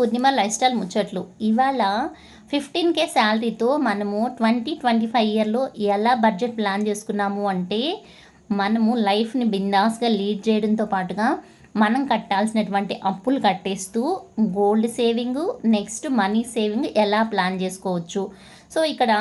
పూర్ణిమ life style ముచ్చట్లు. ఇవాళ fifteen కే శాలరీతో మనము ట్వంటీ ట్వంటీ ఫైవ్ ఇయర్లో ఎలా బడ్జెట్ ప్లాన్ చేసుకున్నాము అంటే మనము లైఫ్ని బిందాస్గా లీడ్ చేయడంతో పాటుగా మనం కట్టాల్సినటువంటి అప్పులు కట్టేస్తూ gold saving next money saving ఎలా ప్లాన్ చేసుకోవచ్చు. సో ఇక్కడ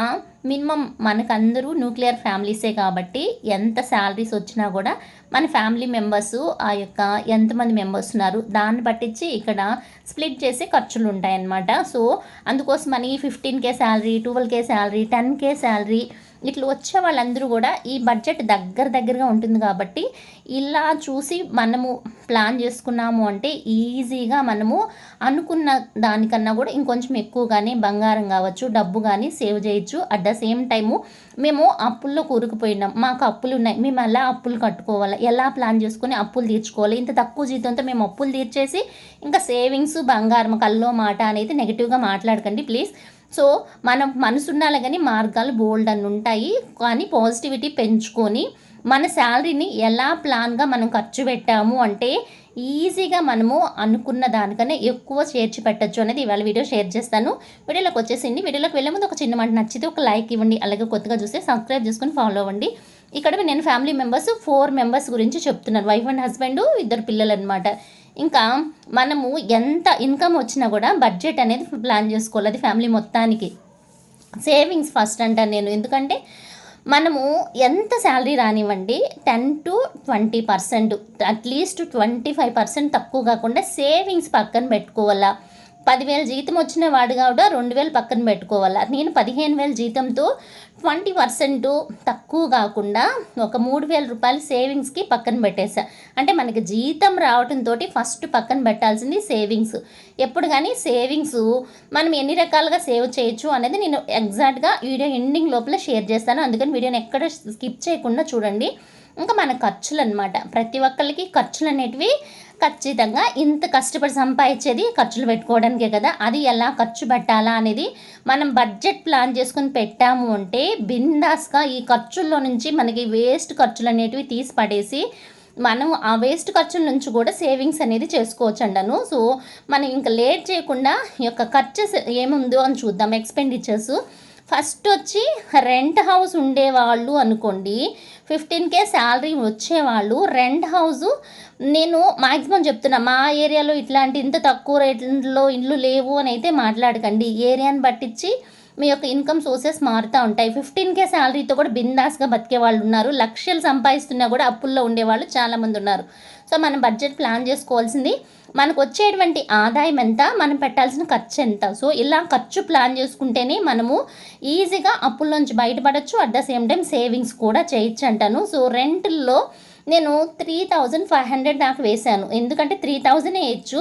మినిమం మనకందరూ న్యూక్లియర్ ఫ్యామిలీసే కాబట్టి ఎంత శాలరీస్ వచ్చినా కూడా మన ఫ్యామిలీ మెంబర్స్ ఆ యొక్క ఎంతమంది మెంబర్స్ ఉన్నారు దాన్ని పట్టించి ఇక్కడ స్ప్లిట్ చేసే ఖర్చులు ఉంటాయన్నమాట సో అందుకోసమని fifteen K salary twelve K salary ten K salary ఇట్లా వచ్చే వాళ్ళందరూ కూడా ఈ బడ్జెట్ దగ్గర దగ్గరగా ఉంటుంది కాబట్టి ఇలా చూసి మనము ప్లాన్ చేసుకున్నాము అంటే ఈజీగా మనము అనుకున్న దానికన్నా కూడా ఇంకొంచెం ఎక్కువగానే బంగారం కావచ్చు డబ్బు కానీ సేవ్ చేయొచ్చు. అట్ ద సేమ్ టైము మేము అప్పుల్లో కూరుకుపోయినాం. మాకు అప్పులు ఉన్నాయి. మేము ఎలా అప్పులు కట్టుకోవాలి? ఎలా ప్లాన్ చేసుకొని అప్పులు తీర్చుకోవాలి? ఇంత తక్కువ జీతంతో మేము అప్పులు తీర్చేసి ఇంకా సేవింగ్స్ బంగారం కల్లో మాట అనేది నెగిటివ్గా మాట్లాడకండి. ప్లీజ్ సో మనం మనసు ఉండాలి కానీ మార్గాలు బోల్డ్ అని ఉంటాయి. కానీ పాజిటివిటీ పెంచుకొని మన శాలరీని ఎలా ప్లాన్గా మనం ఖర్చు పెట్టాము అంటే ఈజీగా మనము అనుకున్న దానికన్నా ఎక్కువ చేర్చి పెట్టచ్చు అనేది ఇవాళ వీడియో షేర్ చేస్తాను. వీడియోలోకి వచ్చేసింది. వీడియోలోకి వెళ్ళే ముందు ఒక చిన్న మాట నచ్చితే ఒక లైక్ ఇవ్వండి. అలాగే కొత్తగా చూస్తే సబ్స్క్రైబ్ చేసుకొని ఫాలో అవ్వండి. ఇక్కడ నేను ఫ్యామిలీ మెంబర్స్ ఫోర్ మెంబర్స్ గురించి చెప్తున్నాను. వైఫ్ అండ్ హస్బెండ్ ఇద్దరు పిల్లలు అనమాట ఇంకా మనము ఎంత ఇన్కమ్ వచ్చినా కూడా బడ్జెట్ అనేది ప్లాన్ చేసుకోవాలి. అది ఫ్యామిలీ మొత్తానికి. సేవింగ్స్ ఫస్ట్ అంటాను నేను. ఎందుకంటే మనము ఎంత శాలరీ రానివ్వండి ten to twenty percent at least twenty five percent తక్కువ కాకుండా సేవింగ్స్ పక్కన పెట్టుకోవాలా. పదివేలు జీతం వచ్చిన వాడు కాబట్టి రెండు వేలు పక్కన పెట్టుకోవాలా. నేను పదిహేను వేల జీతంతో ట్వంటీ పర్సెంట్ తక్కువ కాకుండా ఒక మూడు వేల రూపాయలు సేవింగ్స్కి పక్కన పెట్టేసా అంటే మనకి జీతం రావడంతో ఫస్ట్ పక్కన పెట్టాల్సింది సేవింగ్స్. ఎప్పుడు కానీ సేవింగ్స్ మనం ఎన్ని రకాలుగా సేవ్ చేయొచ్చు అనేది నేను ఎగ్జాక్ట్గా వీడియో ఎండింగ్ లోపల షేర్ చేస్తాను. అందుకని వీడియోని ఎక్కడ స్కిప్ చేయకుండా చూడండి. ఇంకా మన ఖర్చులు అనమాట ప్రతి ఒక్కరికి ఖర్చులు అనేటివి ఖచ్చితంగా ఇంత కష్టపడి సంపాదించేది ఖర్చులు పెట్టుకోవడానికే కదా. అది ఎలా ఖర్చు పెట్టాలా అనేది మనం బడ్జెట్ ప్లాన్ చేసుకుని పెట్టాము అంటే బిందాస్గా ఈ ఖర్చుల్లో నుంచి మనకి వేస్ట్ ఖర్చులు అనేటివి తీసి పడేసి మనం ఆ వేస్ట్ ఖర్చుల నుంచి కూడా సేవింగ్స్ అనేది చేసుకోవచ్చు అండను సో మనం ఇంకా లేట్ చేయకుండా ఈ యొక్క ఖర్చు ఏముందో అని చూద్దాం. ఎక్స్పెండిచర్స్ ఫస్ట్ వచ్చి రెంట్ హౌస్ ఉండేవాళ్ళు అనుకోండి. ఫిఫ్టీన్ కే శాలరీ వచ్చేవాళ్ళు. రెంట్ హౌస్ నేను మాక్సిమం చెప్తున్నా మా ఏరియాలో ఇట్లాంటి ఇంత తక్కువ రేట్లో ఇండ్లు లేవు అని అయితే మాట్లాడకండి. ఏరియాని పట్టించి మీ యొక్క ఇన్కమ్ సోర్సెస్ మారుతూ ఉంటాయి. ఫిఫ్టీన్ కే శాలరీతో కూడా బిందాస్గా బతికే వాళ్ళు ఉన్నారు. లక్షలు సంపాదిస్తున్నా కూడా అప్పుల్లో ఉండేవాళ్ళు చాలామంది ఉన్నారు. సో మనం బడ్జెట్ ప్లాన్ చేసుకోవాల్సింది మనకు వచ్చేటువంటి ఆదాయం ఎంత మనం పెట్టాల్సిన ఖర్చు ఎంత సో ఇలా ఖర్చు ప్లాన్ చేసుకుంటేనే మనము ఈజీగా అప్పుల్లోంచి బయటపడచ్చు. At the same time savings కూడా చేయొచ్చు అంటాను సో రెంట్లో నేను త్రీ థౌజండ్ ఫైవ్ హండ్రెడ్ దాకా వేశాను. ఎందుకంటే త్రీ థౌజండ్ వేయచ్చు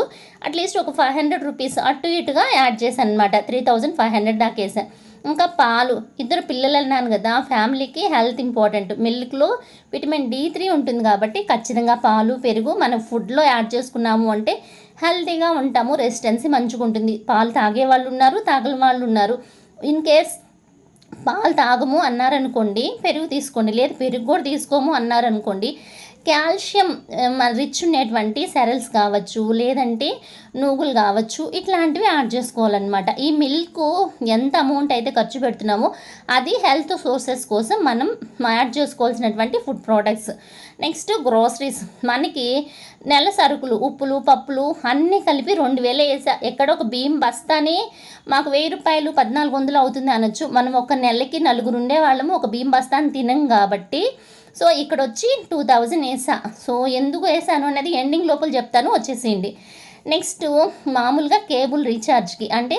అట్లీస్ట్ ఒక ఫైవ్ హండ్రెడ్ రూపీస్ అటు ఇటుగా యాడ్ చేశాను అనమాట త్రీ థౌజండ్ ఫైవ్ హండ్రెడ్ దాకా వేసాను ఇంకా పాలు. ఇద్దరు పిల్లలు అన్నాను కదా ఫ్యామిలీకి హెల్త్ ఇంపార్టెంట్. మిల్క్లో విటమిన్ డి త్రీ ఉంటుంది కాబట్టి ఖచ్చితంగా పాలు పెరుగు మనం ఫుడ్లో యాడ్ చేసుకున్నాము అంటే హెల్తీగా ఉంటాము రెసిస్టెన్సీ మంచిగా ఉంటుంది. పాలు తాగే వాళ్ళు ఉన్నారు తాగని వాళ్ళు ఉన్నారు. ఇన్ కేస్ పాలు తాగము అన్నారనుకోండి పెరుగు తీసుకోండి. లేదు పెరుగు కూడా తీసుకోము అన్నారనుకోండి కాల్షియం రిచ్ ఉండేటువంటి సెరల్స్ కావచ్చు లేదంటే నూగులు కావచ్చు ఇట్లాంటివి యాడ్ చేసుకోవాలన్నమాట. ఈ మిల్క్ ఎంత అమౌంట్ అయితే ఖర్చు పెడుతున్నామో అది హెల్త్ సోర్సెస్ కోసం మనం యాడ్ చేసుకోవాల్సినటువంటి ఫుడ్ ప్రోడక్ట్స్. Next groceries. మనకి నెల సరుకులు ఉప్పులు పప్పులు అన్నీ కలిపి రెండు వేలు వేసా. ఎక్కడ ఒక బియ్యం బస్తానే మాకు వెయ్యి రూపాయలు పద్నాలుగు వందలు అవుతుంది అనొచ్చు. మనం ఒక నెలకి నలుగురు ఉండే వాళ్ళము ఒక బియ్యం బస్తాని తినం కాబట్టి సో ఇక్కడ వచ్చి టూ థౌజండ్ వేసా. సో ఎందుకు వేసాను అనేది ఎండింగ్ లోపల చెప్తాను వచ్చేసేయండి. నెక్స్ట్ మామూలుగా కేబుల్ రీఛార్జ్కి అంటే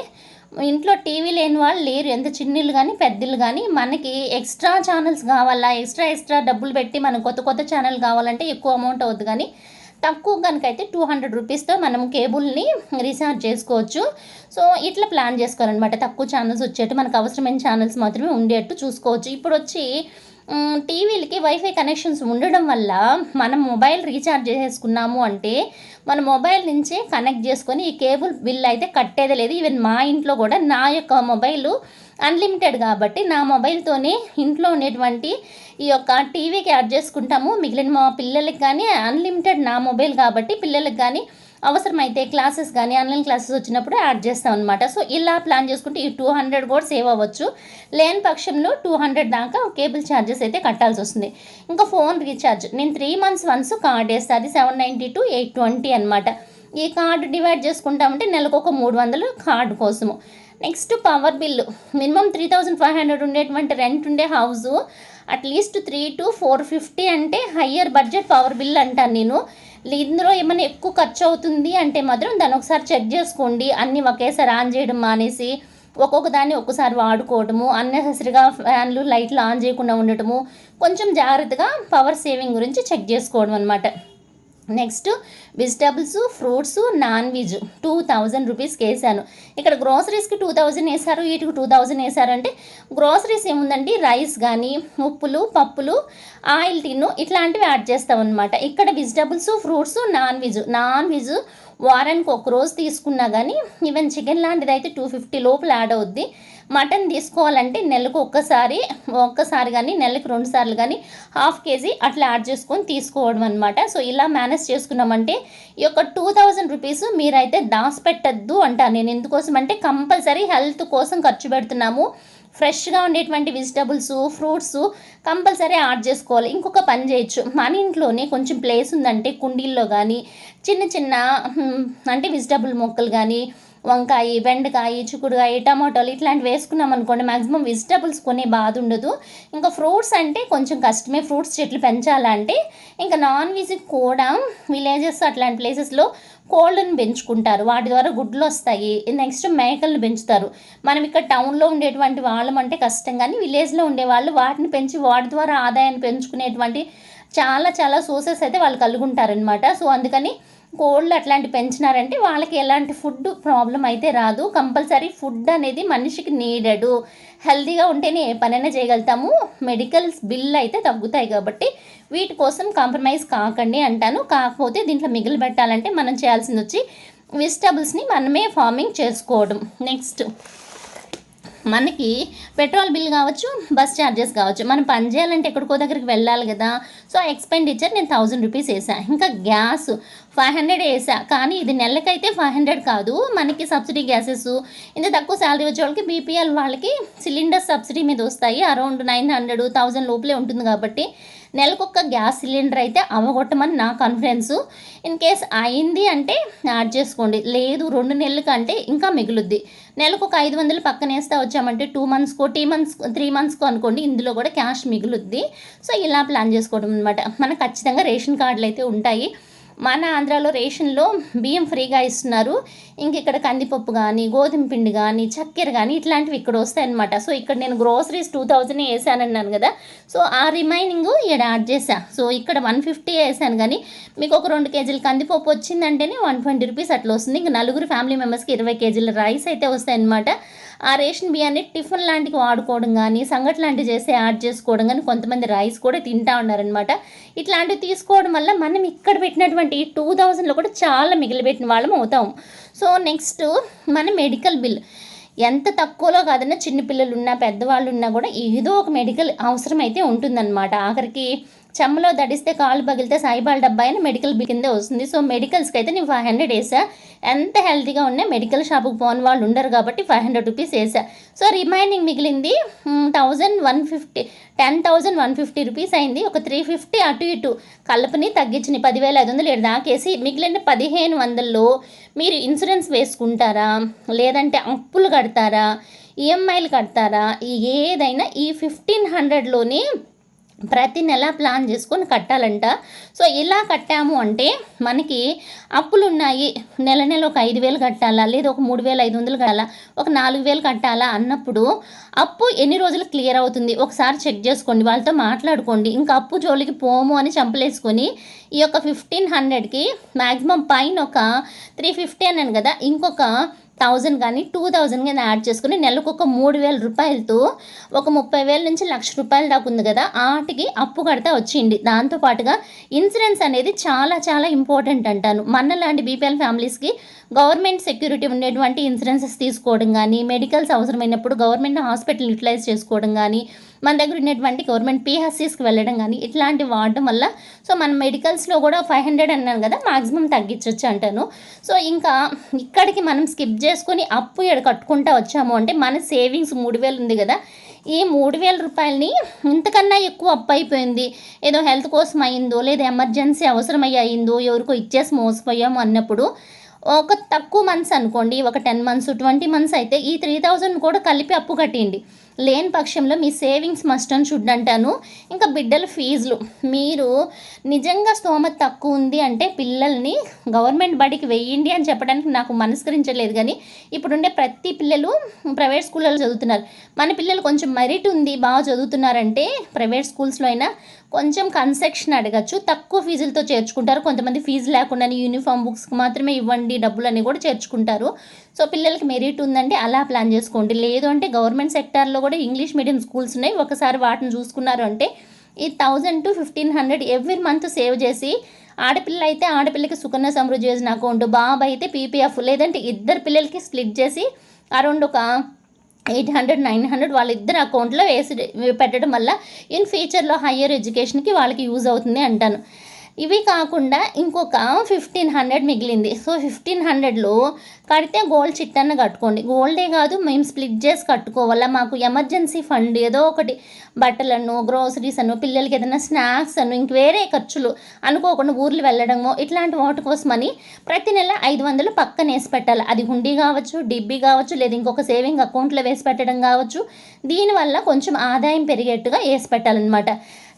ఇంట్లో టీవీ లేని వాళ్ళు లేరు ఎంత చిన్నీళ్ళు కానీ పెద్దలు కానీ మనకి ఎక్స్ట్రా ఛానల్స్ కావాలా ఎక్స్ట్రా ఎక్స్ట్రా డబ్బులు పెట్టి మనం కొత్త కొత్త ఛానల్ కావాలంటే ఎక్కువ అమౌంట్ అవుతుంది కానీ తక్కువ కనుక అయితే టూ హండ్రెడ్ రూపీస్తో మనం కేబుల్ని రీఛార్జ్ చేసుకోవచ్చు. సో ఇట్లా ప్లాన్ చేసుకోవాలన్నమాట. తక్కువ ఛానల్స్ వచ్చేట్టు మనకు అవసరమైన ఛానల్స్ మాత్రమే ఉండేట్టు చూసుకోవచ్చు. ఇప్పుడు వచ్చి టీవీలకి వైఫై కనెక్షన్స్ ఉండడం వల్ల మనం మొబైల్ రీఛార్జ్ చేసుకున్నాము అంటే మన మొబైల్ నుంచి కనెక్ట్ చేసుకొని ఈ కేబుల్ బిల్ అయితే కట్టేది లేదు. ఈవెన్ మా ఇంట్లో కూడా నా యొక్క మొబైల్ అన్లిమిటెడ్ కాబట్టి నా మొబైల్తోనే ఇంట్లో ఉండేటువంటి ఈ యొక్క టీవీకి యాడ్ చేసుకుంటాము. మిగిలిన మా పిల్లలకి కానీ అన్లిమిటెడ్ నా మొబైల్ కాబట్టి పిల్లలకి కానీ అవసరమైతే క్లాసెస్ కానీ ఆన్లైన్ క్లాసెస్ వచ్చినప్పుడు యాడ్ చేస్తాం అనమాట సో ఇలా ప్లాన్ చేసుకుంటే ఈ టూ హండ్రెడ్ కూడా సేవ్ అవ్వచ్చు. లేని పక్షంలో టూ హండ్రెడ్ దాకా కేబుల్ ఛార్జెస్ అయితే కట్టాల్సి వస్తుంది. ఇంకా ఫోన్ రీఛార్జ్. నేను త్రీ మంత్స్ వన్స్ కార్డ్ వేస్తాను అది seven ninety to eight twenty అనమాట ఈ కార్డు డివైడ్ చేసుకుంటామంటే నెలకు ఒక మూడు వందలు కార్డు కోసము. Next power bill minimum three thousand five hundred ఉండేటువంటి రెంట్ ఉండే house at least three to four fifty అంటే హయ్యర్ బడ్జెట్ పవర్ బిల్ అంటాను నేను. ఇందులో ఏమైనా ఎక్కువ ఖర్చు అవుతుంది అంటే మాత్రం దాన్ని ఒకసారి చెక్ చేసుకోండి. అన్నీ ఒకేసారి ఆన్ చేయడం మానేసి ఒక్కొక్క దాన్ని ఒక్కసారి వాడుకోవటము అన్నెసెసరీగా ఫ్యాన్లు లైట్లు ఆన్ చేయకుండా ఉండటము కొంచెం జాగ్రత్తగా పవర్ సేవింగ్ గురించి చెక్ చేసుకోవడం అనమాట next vegetables fruits non veg two thousand రూపీస్కి వేసాను ఇక్కడ గ్రోసరీస్కి టూ థౌజండ్ వేసారు వీటికి టూ థౌజండ్ వేసారంటే గ్రోసరీస్ ఏముందండి? రైస్ కానీ ఉప్పులు పప్పులు ఆయిల్ టిన్ను ఇట్లాంటివి యాడ్ చేస్తాం ఇక్కడ vegetables fruits non veg non veg వారానికి ఒక రోజు తీసుకున్నా కానీ ఈవెన్ చికెన్ లాంటిది అయితే టూ ఫిఫ్టీ లోపల యాడ్ అవుద్ది. మటన్ తీసుకోవాలంటే నెలకు ఒక్కసారి ఒక్కసారి కానీ నెలకు రెండు సార్లు కానీ హాఫ్ కేజీ అట్లా యాడ్ చేసుకొని తీసుకోవడం అనమాట సో ఇలా మేనేజ్ చేసుకున్నామంటే ఈ యొక్క టూ థౌజండ్ రూపీస్ మీరైతే దాచిపెట్టద్దు అంటాను నేను ఎందుకోసం అంటే కంపల్సరీ హెల్త్ కోసం ఖర్చు పెడుతున్నాము. ఫ్రెష్గా ఉండేటువంటి వెజిటబుల్స్ ఫ్రూట్స్ కంపల్సరీ యాడ్ చేసుకోవాలి. ఇంకొక పని చేయొచ్చు. మన ఇంట్లోనే కొంచెం ప్లేస్ ఉందంటే కుండీల్లో కానీ చిన్న చిన్న అంటే వెజిటబుల్ మొక్కలు కానీ వంకాయ బెండకాయ చిక్కుడుకాయ టమాటోలు ఇట్లాంటివి వేసుకున్నాం అనుకోండి మాక్సిమం వెజిటబుల్స్ కొనే బాధ ఉండదు. ఇంకా ఫ్రూట్స్ అంటే కొంచెం కష్టమే. ఫ్రూట్స్ చెట్లు పెంచాలంటే ఇంకా నాన్ వెజ్ కూడా విలేజెస్ అట్లాంటి ప్లేసెస్లో కోళ్ళను పెంచుకుంటారు. వాటి ద్వారా గుడ్లు వస్తాయి. నెక్స్ట్ మేకలను పెంచుతారు. మనం ఇక్కడ టౌన్లో ఉండేటువంటి వాళ్ళం అంటే కష్టం. కానీ విలేజ్లో ఉండే వాళ్ళు వాటిని పెంచి వాటి ద్వారా ఆదాయాన్ని పెంచుకునేటువంటి చాలా చాలా సోర్సెస్ అయితే వాళ్ళు కలుగుంటారనమాట సో అందుకని కోళ్ళు అట్లాంటి పెంచినారంటే వాళ్ళకి ఎలాంటి ఫుడ్ ప్రాబ్లం అయితే రాదు. కంపల్సరీ ఫుడ్ అనేది మనిషికి నీడెడ్. హెల్తీగా ఉంటేనే ఏ పనైనా చేయగలుగుతాము. మెడికల్స్ బిల్ అయితే తగ్గుతాయి కాబట్టి వీటి కోసం కాంప్రమైజ్ కాకండి అంటాను. కాకపోతే దీంట్లో మిగిలి పెట్టాలంటే మనం చేయాల్సింది వచ్చి వెజిటబుల్స్ని మనమే ఫార్మింగ్ చేసుకోవడం. నెక్స్ట్ మనకి పెట్రోల్ బిల్ కావచ్చు బస్ ఛార్జెస్ కావచ్చు. మనం పని చేయాలంటే ఎక్కడికో దగ్గరికి వెళ్ళాలి కదా. సో ఎక్స్పెండిచర్ నేను థౌజండ్ రూపీస్ వేసా ఇంకా గ్యాస్ ఫైవ్ హండ్రెడ్ వేసా కానీ ఇది నెలకైతే ఫైవ్ హండ్రెడ్ కాదు. మనకి సబ్సిడీ గ్యాసెస్ ఇంత తక్కువ శాలరీ వచ్చే వాళ్ళకి బీపీఎల్ వాళ్ళకి సిలిండర్ సబ్సిడీ మీద వస్తాయి. అరౌండ్ నైన్ హండ్రెడ్ థౌజండ్ లోపలే ఉంటుంది కాబట్టి నెలకొక గ్యాస్ సిలిండర్ అయితే అవ్వగొట్టమని నా కాన్ఫిడెన్స్ ఇన్ కేస్ అయింది అంటే యాడ్ చేసుకోండి. లేదు రెండు నెలల కంటే ఇంకా మిగులుద్ది. నెలకు ఒక ఐదు వందలు పక్కన వేస్తా వచ్చామంటే టూ మంత్స్కో టీ మంత్స్ త్రీ మంత్స్కో అనుకోండి ఇందులో కూడా క్యాష్ మిగులుద్ది. సో ఇలా ప్లాన్ చేసుకోవడం అనమాట మనకు ఖచ్చితంగా రేషన్ కార్డులు అయితే ఉంటాయి. మన ఆంధ్రాలో రేషన్లో బియ్యం ఫ్రీగా ఇస్తున్నారు. ఇంక ఇక్కడ కందిపప్పు కానీ గోధుమ పిండి కానీ చక్కెర కానీ ఇట్లాంటివి ఇక్కడ వస్తాయన్నమాట. సో ఇక్కడ నేను గ్రోసరీస్ టూ థౌజండ్ వేసానన్నాను కదా. సో ఆ రిమైనింగ్ ఇక్కడ యాడ్ చేసా సో ఇక్కడ వన్ ఫిఫ్టీ వేసాను కానీ మీకు ఒక రెండు కేజీలు కందిపప్పు వచ్చిందంటేనే వన్ ట్వంటీ రూపీస్ అట్లా వస్తుంది. ఇంక నలుగురు ఫ్యామిలీ మెంబర్స్కి ఇరవై కేజీల రైస్ అయితే వస్తాయన్నమాట. ఆ రేషన్ బియ్యాన్ని టిఫిన్ లాంటివి వాడుకోవడం కానీ సంగటి లాంటివి చేసి యాడ్ చేసుకోవడం కానీ కొంతమంది రైస్ కూడా తింటా ఉన్నారనమాట ఇట్లాంటివి తీసుకోవడం వల్ల మనం ఇక్కడ పెట్టినటువంటి టూ థౌజండ్లో కూడా చాలా మిగిలిపెట్టిన వాళ్ళం అవుతాం. సో నెక్స్ట్ మన మెడికల్ బిల్. ఎంత తక్కువలో కాదన్నా చిన్నపిల్లలు ఉన్నా పెద్దవాళ్ళు ఉన్నా కూడా ఏదో ఒక మెడికల్ అవసరం అయితే ఉంటుందన్నమాట. ఆఖరికి చెమ్మలో దడిస్తే కాలు పగిలితే సాయిబాల్ డబ్బా అయినా మెడికల్ బిల్ కిందే వస్తుంది. సో మెడికల్స్కి అయితే నేను ఫైవ్ హండ్రెడ్ వేసా. ఎంత హెల్తీగా ఉన్నా మెడికల్ షాప్కి పోని వాళ్ళు ఉండరు కాబట్టి ఫైవ్ హండ్రెడ్ రూపీస్ వేసా. సో రిమైనింగ్ మిగిలింది thousand one fifty ten thousand one fifty rupees అయింది. ఒక త్రీ ఫిఫ్టీ అటు ఇటు కలపని తగ్గించిన పదివేల ఐదు వందలు ఏడు దాకేసి మిగిలిన పదిహేను వందల్లో మీరు ఇన్సూరెన్స్ వేసుకుంటారా? లేదంటే అప్పులు కడతారా? ఈఎంఐలు కడతారా? ఏదైనా ఈ ఫిఫ్టీన్ హండ్రెడ్లోనే ప్రతి నెల ప్లాన్ చేసుకొని కట్టాలంట. సో ఇలా కట్టాము అంటే మనకి అప్పులు ఉన్నాయి నెల నెల ఒక ఐదు వేలు కట్టాలా? లేదా ఒక మూడు వేల ఐదు వందలు కట్టాలా? ఒక నాలుగు వేలు కట్టాలా? అన్నప్పుడు అప్పు ఎన్ని రోజులు క్లియర్ అవుతుంది? ఒకసారి చెక్ చేసుకోండి. వాళ్ళతో మాట్లాడుకోండి. ఇంకా అప్పు జోలికి పోము అని చంపలేసుకొని ఈ యొక్క ఫిఫ్టీన్ హండ్రెడ్కి మ్యాక్సిమం పైన ఒక త్రీ ఫిఫ్టీ అన్నాను కదా ఇంకొక థౌజండ్ కానీ టూ థౌజండ్ కానీ యాడ్ చేసుకుని నెలకు ఒక మూడు వేల రూపాయలతో ఒక ముప్పై వేల నుంచి లక్ష రూపాయల దాకా ఉంది కదా ఆటికి అప్పు కడతా వచ్చింది. దాంతోపాటుగా ఇన్సూరెన్స్ అనేది చాలా చాలా ఇంపార్టెంట్ అంటాను. మన లాంటి బీపీఎల్ ఫ్యామిలీస్కి గవర్నమెంట్ సెక్యూరిటీ ఉండేటువంటి ఇన్సూరెన్సెస్ తీసుకోవడం కానీ మెడికల్స్ అవసరమైనప్పుడు గవర్నమెంట్ హాస్పిటల్ యూటిలైజ్ చేసుకోవడం కానీ మన దగ్గర ఉన్నటువంటి గవర్నమెంట్ పిహెచ్సిస్కి వెళ్ళడం కానీ ఇట్లాంటివి వాడడం వల్ల సో మన మెడికల్స్లో కూడా ఫైవ్ హండ్రెడ్ అన్నాను కదా మాక్సిమం తగ్గించవచ్చు అంటాను. సో ఇంకా ఇక్కడికి మనం స్కిప్ చేసుకొని అప్పు ఎడ కట్టుకుంటా వచ్చాము అంటే మన సేవింగ్స్ మూడు వేలు ఉంది కదా ఈ మూడు వేల రూపాయలని ఇంతకన్నా ఎక్కువ అప్పు అయిపోయింది. ఏదో హెల్త్ కోసం అయిందో లేదా ఎమర్జెన్సీ అవసరమయ్యి అయిందో ఎవరికో ఇచ్చేసి మోసపోయాము అన్నప్పుడు ఒక తక్కువ మంత్స్ అనుకోండి ఒక టెన్ మంత్స్ ట్వంటీ మంత్స్ అయితే ఈ త్రీ థౌజండ్ కూడా కలిపి అప్పు కట్టేయండి. లేని పక్షంలో మీ సేవింగ్స్ మస్ట్ అని షుడ్ అంటాను ఇంకా బిడ్డల ఫీజులు. మీరు నిజంగా స్తోమత తక్కువ ఉంది అంటే పిల్లల్ని గవర్నమెంట్ బడికి వెయ్యండి అని చెప్పడానికి నాకు మనస్కరించలేదు కానీ ఇప్పుడుండే ప్రతి పిల్లలు ప్రైవేట్ స్కూళ్ళలో చదువుతున్నారు. మన పిల్లలు కొంచెం మెరిట్ ఉంది బాగా చదువుతున్నారంటే ప్రైవేట్ స్కూల్స్లో అయినా కొంచెం కన్సెక్షన్ అడగచ్చు. తక్కువ ఫీజులతో చేర్చుకుంటారు. కొంతమంది ఫీజు లేకుండా యూనిఫామ్ బుక్స్కి మాత్రమే ఇవ్వండి డబ్బులు అని కూడా చేర్చుకుంటారు. సో పిల్లలకి మెరిట్ ఉందంటే అలా ప్లాన్ చేసుకోండి. లేదు అంటే గవర్నమెంట్ సెక్టార్లో కూడా ఇంగ్లీష్ మీడియం స్కూల్స్ ఉన్నాయి. ఒకసారి వాటిని చూసుకున్నారు అంటే ఈ thousand to fifteen hundred every month save చేసి ఆడపిల్ల అయితే ఆడపిల్లకి సుకన్య సమృద్ధి చేసిన అకౌంట్ బాబు అయితే పీపీఎఫ్ లేదంటే ఇద్దరు పిల్లలకి స్ప్లిట్ చేసి అరౌండ్ ఒక ఎయిట్ హండ్రెడ్ నైన్ హండ్రెడ్ వాళ్ళిద్దరు అకౌంట్లో వేసి పెట్టడం వల్ల ఇన్ ఫ్యూచర్లో హయ్యర్ ఎడ్యుకేషన్కి వాళ్ళకి యూజ్ అవుతుంది అంటాను. ఇవి కాకుండా ఇంకొక ఫిఫ్టీన్ హండ్రెడ్ మిగిలింది. సో ఫిఫ్టీన్ హండ్రెడ్లో కడితే గోల్డ్ చిట్ కట్టుకోండి. గోల్డే కాదు మేము స్ప్లిట్ చేసి కట్టుకోవాలా? మాకు ఎమర్జెన్సీ ఫండ్ ఏదో ఒకటి బట్టలను గ్రోసరీస్ అను పిల్లలకి ఏదైనా స్నాక్స్ అను ఇంక వేరే ఖర్చులు అనుకోకుండా ఊర్లు వెళ్ళడమో ఇట్లాంటి వాటి కోసమని ప్రతి నెల ఐదు వందలు పక్కన వేసి పెట్టాలి. అది హుండీ కావచ్చు డిబ్బీ కావచ్చు లేదా ఇంకొక సేవింగ్ అకౌంట్లో వేసి పెట్టడం కావచ్చు దీనివల్ల కొంచెం ఆదాయం పెరిగేట్టుగా వేసి పెట్టాలన్నమాట.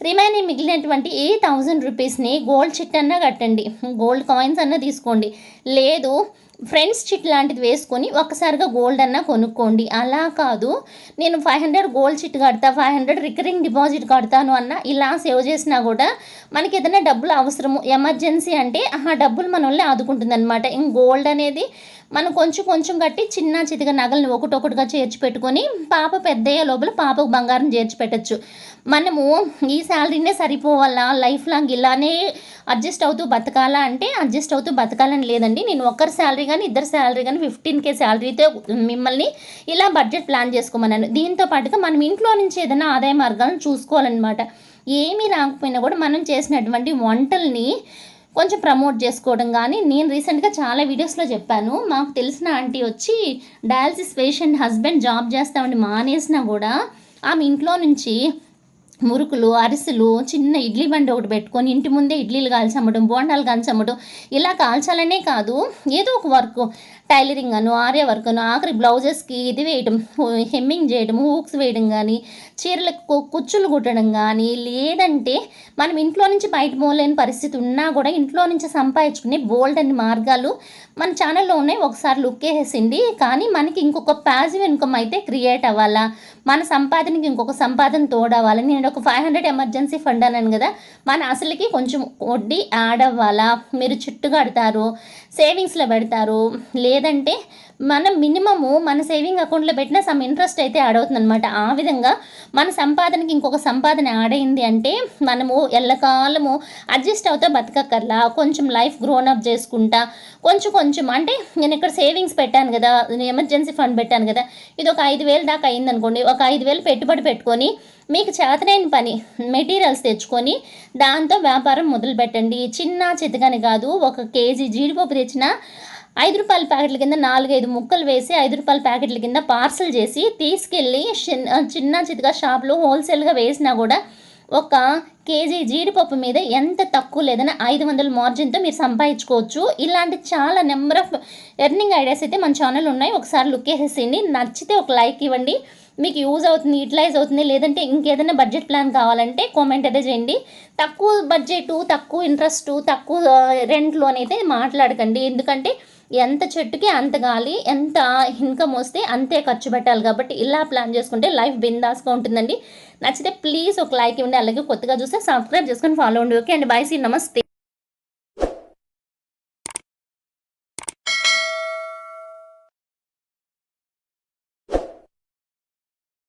రిమైనింగ్ మిగిలినటువంటి ఎయిట్ థౌజండ్ రూపీస్ని గోల్డ్ చిట్ అన్నా కట్టండి. గోల్డ్ కాయిన్స్ అన్నా తీసుకోండి. లేదు ఫ్రెండ్స్ చిట్ లాంటిది వేసుకొని ఒక్కసారిగా గోల్డ్ అన్నా కొనుక్కోండి. అలా కాదు నేను ఫైవ్ హండ్రెడ్ గోల్డ్ చిట్ కడతా ఫైవ్ హండ్రెడ్ రికరింగ్ డిపాజిట్ కడతాను అన్న ఇలా సేవ్ చేసినా కూడా మనకి ఏదైనా డబ్బులు అవసరము. ఎమర్జెన్సీ అంటే ఆ డబ్బులు మనల్ని ఆదుకుంటుంది అనమాట ఇంక గోల్డ్ అనేది మనం కొంచెం కొంచెం కట్టి చిన్న చితిగా నగలను ఒకటొకటిగా చేర్చి పెట్టుకొని పాప పెద్దయ్యే లోపల పాపకు బంగారం చేర్చి పెట్టచ్చు. మనము ఈ శాలరీనే సరిపోవాలా? లైఫ్ లాంగ్ ఇలానే అడ్జస్ట్ అవుతూ బతకాలా? అంటే అడ్జస్ట్ అవుతూ బతకాలని లేదండి. నేను ఒక్కరి శాలరీ కానీ ఇద్దరు శాలరీ కానీ ఫిఫ్టీన్ కే శాలరీతో మిమ్మల్ని ఇలా బడ్జెట్ ప్లాన్ చేసుకోమన్నాను. దీంతో పాటుగా మనం ఇంట్లో నుంచి ఏదైనా ఆదాయ మార్గాలను చూసుకోవాలన్నమాట. ఏమీ రాకపోయినా కూడా మనం చేసినటువంటి వంటల్ని కొంచెం ప్రమోట్ చేసుకోవడం కానీ నేను రీసెంట్గా చాలా వీడియోస్లో చెప్పాను. మాకు తెలిసిన ఆంటీ వచ్చి డయాలసిస్ పేషెంట్ హస్బెండ్ జాబ్ చేస్తామని మానేసినా కూడా ఆమె ఇంట్లో నుంచి మురుకులు అరిసెలు చిన్న ఇడ్లీ బండి ఒకటి పెట్టుకొని ఇంటి ముందే ఇడ్లీలు కాల్చమ్మడం బోండాలు కాల్చమ్మడం ఇలా కాల్చాలనే కాదు. ఏదో ఒక వర్క్ టైలరింగ్ అను ఆర్య వర్క్ అను ఆఖరి బ్లౌజెస్కి ఇది వేయడం హెమ్మింగ్ చేయడం హూక్స్ వేయడం కానీ చీరలకు కుచ్చులు కుట్టడం కానీ లేదంటే మనం ఇంట్లో నుంచి బయట పోలేని పరిస్థితి ఉన్నా కూడా ఇంట్లో నుంచి సంపాదించుకునే బోల్డ్ అన్ని మార్గాలు మన ఛానల్లో ఉన్నాయి. ఒకసారి లుక్ వేసేసింది. కానీ మనకి ఇంకొక పాజివ్ ఇన్కమ్ అయితే క్రియేట్ అవ్వాలా? మన సంపాదనకి ఇంకొక సంపాదన తోడవ్వాలి. నేను ఒక ఫైవ్ హండ్రెడ్ ఎమర్జెన్సీ ఫండ్ అన్నాను కదా. మన అసలుకి కొంచెం వడ్డీ యాడ్ అవ్వాలా? మీరు చుట్టు కడతారు సేవింగ్స్లో పెడతారు. లేదంటే మనం మినిమము మన సేవింగ్ అకౌంట్లో పెట్టిన సమ్ ఇంట్రెస్ట్ అయితే యాడ్ అవుతుందన్నమాట. ఆ విధంగా మన సంపాదనకి ఇంకొక సంపాదన యాడ్ అయింది అంటే మనము ఎల్లకాలము అడ్జస్ట్ అవుతా బతకక్కర్లా కొంచెం లైఫ్ గ్రోన్ అప్ చేసుకుంటా కొంచెం కొంచెం అంటే నేను ఇక్కడ సేవింగ్స్ పెట్టాను కదా ఎమర్జెన్సీ ఫండ్ పెట్టాను కదా ఇది ఒక ఐదు వేలు దాకా అయిందనుకోండి ఒక ఐదు వేలు పెట్టుబడి పెట్టుకొని మీకు చేతనైన పని మెటీరియల్స్ తెచ్చుకొని దాంతో వ్యాపారం మొదలు పెట్టండి చిన్న చితకని కాదు ఒక కేజీ జీడిపప్పు తెచ్చిన ఐదు రూపాయల ప్యాకెట్ల కింద నాలుగైదు ముక్కలు వేసి ఐదు రూపాయల ప్యాకెట్ల కింద పార్సల్ చేసి తీసుకెళ్ళి చిన్న చితగా షాప్లో హోల్సేల్గా వేసినా కూడా ఒక కేజీ జీడిపప్పు మీద ఎంత తక్కువ లేదని ఐదు వందల మార్జిన్తో మీరు సంపాదించుకోవచ్చు. ఇలాంటి చాలా నెంబర్ ఆఫ్ ఎర్నింగ్ ఐడియాస్ అయితే మన ఛానల్ ఉన్నాయి. ఒకసారి లుక్ వేసేసేయండి. నచ్చితే ఒక లైక్ ఇవ్వండి. మీకు యూజ్ అవుతుంది యూటిలైజ్ అవుతుంది లేదంటే ఇంకేదైనా బడ్జెట్ ప్లాన్ కావాలంటే కామెంట్ అయితే చేయండి. తక్కువ బడ్జెట్ తక్కువ ఇంట్రెస్ట్ తక్కువ రెంట్లోనైతే అయితే మాట్లాడకండి. ఎందుకంటే ఎంత చెట్టుకి అంత గాలి ఎంత ఇన్కమ్ వస్తే అంతే ఖర్చు పెట్టాలి కాబట్టి ఇలా ప్లాన్ చేసుకుంటే లైఫ్ బిందాస్గా ఉంటుందండి. నచ్చితే ప్లీజ్ ఒక లైక్ ఇవ్వండి అలాగే కొత్తగా చూస్తే సబ్స్క్రైబ్ చేసుకొని ఫాలో ఉండి ఓకే అండి బాయ్ సీ నమస్తే.